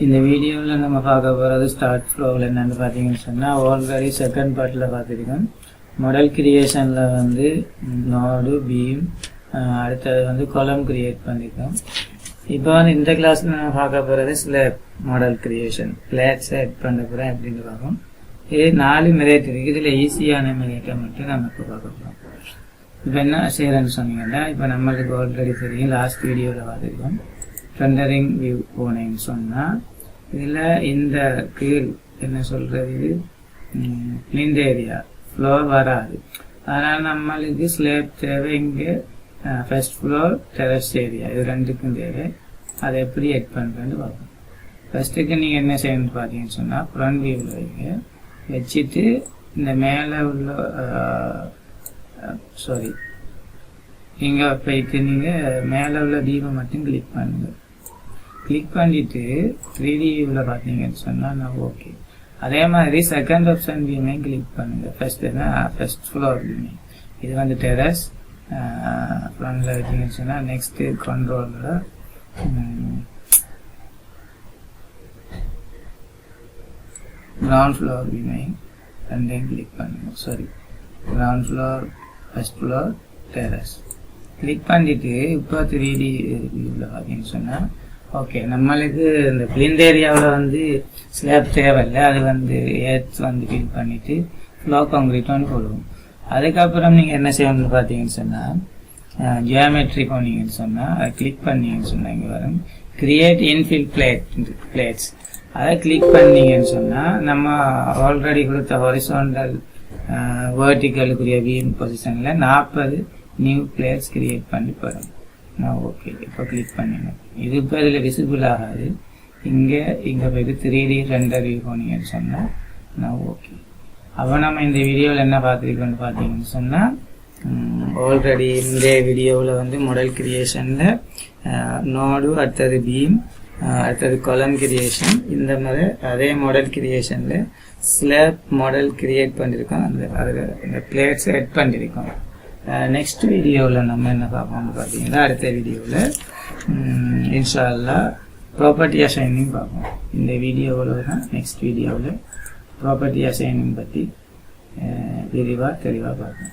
இந்த வீடியோவில் நம்ம பார்க்க போகிறது ஸ்டார்ட் ஃப்ளோவில் என்னென்னு பார்த்தீங்கன்னு சொன்னால் ஆல்ரெடி செகண்ட் பார்ட்டில் பார்த்துருக்கோம். மாடல் கிரியேஷனில் வந்து நோடு பீம் அடுத்தது வந்து கொலம் கிரியேட் பண்ணியிருக்கோம் இப்போ வந்து இந்த கிளாஸில் நம்ம பார்க்க போகிறது ஸ்லேப் மாடல் கிரியேஷன் பிளேட்ஸை எட் பண்ண போகிறேன் அப்படின்னு பார்ப்போம். இது நாலு மெரேட் இருக்குது இதில் ஈஸியான மெரேட்டை மட்டும் நம்ம இப்போ பார்க்க போகிறோம் இப்போ என்ன செய்கிறேன்னு சொன்னீங்கன்னா இப்போ நம்மளுக்கு ஆல்ரெடி தெரியும் லாஸ்ட் வீடியோவில் பார்த்துருக்கோம். ரெண்டரிங் வியூ போனேன்னு சொன்னால் இதில் இந்த கீழ் என்ன சொல்கிறது இது? ஏரியா ஃப்ளோர் வராது. அதனால் நம்மளுக்கு ஸ்லேப் தேவை இங்கே ஃபர்ஸ்ட் ஃப்ளோர் டெரஸ் ஏரியா இது ரெண்டுக்கும் தேவை. அதை எப்படி எட் பண்ணுறேன்னு பார்ப்போம். ஃபஸ்ட்டுக்கு நீங்கள் என்ன செய்யணும்னு பார்த்தீங்கன்னு சொன்னால் ஃப்ரண்ட் வியூவில் வைங்க. வச்சுட்டு இந்த மேலே உள்ள சாரி இங்கே போயிட்டு நீங்கள் மேலே உள்ள தீபம் மட்டும் கிளிக் பண்ணுங்கள் கிளிக் பண்ணிட்டு த்ரீ டி வியூவில் பார்த்தீங்கன்னு சொன்னால் நான் ஓகே அதே மாதிரி செகண்ட் ஆப்ஷன் வியூமே கிளிக் பண்ணுங்கள் ஃபஸ்ட் என்ன? ஃபர்ஸ்ட் ஃப்ளோர் வியூமே இது வந்து டெரஸ் ஃப்ரண்டில் வச்சிங்கன்னு சொன்னால் நெக்ஸ்ட்டு கண்ட்ரோலில் கிரவுண்ட் ஃப்ளோர் வியூமே ரெண்டையும் கிளிக் பண்ணுங்கள் sorry ground floor first floor terrace click பண்ணிட்டு இப்போ த்ரீ டி வியூவில் பார்த்தீங்கன்னு சொன்னால் ஓகே நம்மளுக்கு இந்த பிளிந்த் ஏரியாவில் வந்து ஸ்லேப் தேவையில்லை. அது வந்து ஏர்த் வந்து ஃபில் பண்ணிவிட்டு ஃப்ளோ காங்கிரீட்னு போடுவோம். அதுக்கப்புறம் நீங்கள் என்ன செய்யணும்னு பார்த்தீங்கன்னு சொன்னால் ஜியோமெட்ரி போனீங்கன்னு சொன்னால் அதை கிளிக் பண்ணீங்கன்னு சொன்னால் இங்கே வரும். கிரியேட் இன்ஃபில் பிளேட் பிளேட்ஸ் அதை கிளிக் பண்ணீங்கன்னு சொன்னால் நம்ம ஆல்ரெடி கொடுத்த ஹொரிசோண்டல் வேர்டிக்கலுக்குரிய வீம் பொசிஷனில் நாற்பது நியூ பிளேட்ஸ் கிரியேட் பண்ணி போகிறோம் நான் ஓகே. இப்போ கிளிக் பண்ணிடணும் இது இப்போ இதில் விசிபிள் ஆகாது. இங்கே இங்கே போயிட்டு த்ரீ டி ரெண்டர் வியூ போனீங்கன்னு சொன்னால் நான் ஓகே. அப்போ நம்ம இந்த வீடியோவில் என்ன பார்த்துருக்கோம்னு பார்த்தீங்கன்னு சொன்னால் ஆல்ரெடி இந்த வீடியோவில் வந்து மாடல் கிரியேஷனில் நோடு அடுத்தது பீம் அடுத்தது கொலம் கிரியேஷன் இந்த மாதிரி அதே மாடல் கிரியேஷனில் ஸ்லேப் மாடல் கிரியேட் பண்ணியிருக்கோம் அந்த அதில் இந்த பிளேட்ஸ் எட் பண்ணியிருக்கோம் நெக்ஸ்ட் வீடியோவில் நம்ம என்ன பார்ப்போம்னு பார்த்தீங்கன்னா அடுத்த வீடியோவில் இன்ஷால்லா ப்ராப்பர்ட்டி அசைனிங் பார்ப்போம். இந்த வீடியோவில் தான் நெக்ஸ்ட் வீடியோவில் ப்ராப்பர்ட்டி அசைனிங் பற்றி விரிவாக தெளிவாக பார்ப்போம்.